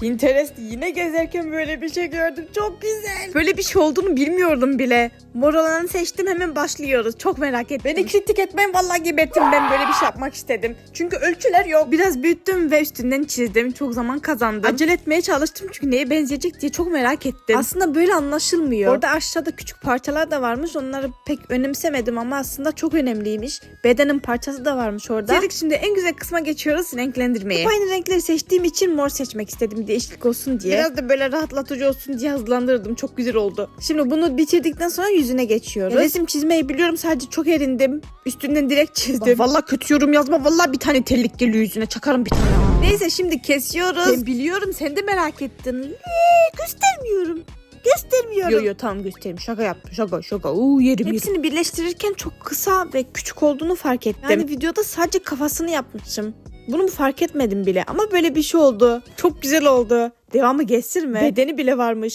Pinterest yine gezerken böyle bir şey gördüm. Çok güzel. Böyle bir şey olduğunu bilmiyordum bile. Mor olanı seçtim hemen başlıyoruz. Çok merak ettim. Beni kritik etmeyin vallahi gebertim ben böyle bir şey yapmak istedim. Çünkü ölçüler yok. Biraz büyüttüm ve üstünden çizdim. Çok zaman kazandım. Acele etmeye çalıştım çünkü neye benzeyecek diye çok merak ettim. Aslında böyle anlaşılmıyor. Orada aşağıda küçük parçalar da varmış. Onları pek önemsemedim ama aslında çok önemliymiş. Bedenin parçası da varmış orada. Dedik şimdi en güzel kısma geçiyoruz renklendirmeye. Hep aynı renkleri seçtiğim için mor seçmek istedim değişiklik olsun diye. Biraz da böyle rahatlatıcı olsun diye hızlandırdım. Çok güzel oldu. Şimdi bunu bitirdikten sonra yüzüne geçiyoruz. resim çizmeyi biliyorum sadece çok erindim. Üstünden direkt çizdim. Vallahi kötü yorum yazma. Vallahi bir tane tellik geliyor yüzüne. Çakarım bir tane. Neyse şimdi kesiyoruz. Ben biliyorum sen de merak ettin. Ee, göstermiyorum. Göstermiyorum. Yo yo tamam göstereyim. Şaka yaptım. Şaka şaka. Uuu yerim Hepsini birleştirirken çok kısa ve küçük olduğunu fark ettim. Yani videoda sadece kafasını yapmışım. Bunu fark etmedim bile ama böyle bir şey oldu. Çok güzel oldu. Devamı geçsin mi? Bedeni bile varmış.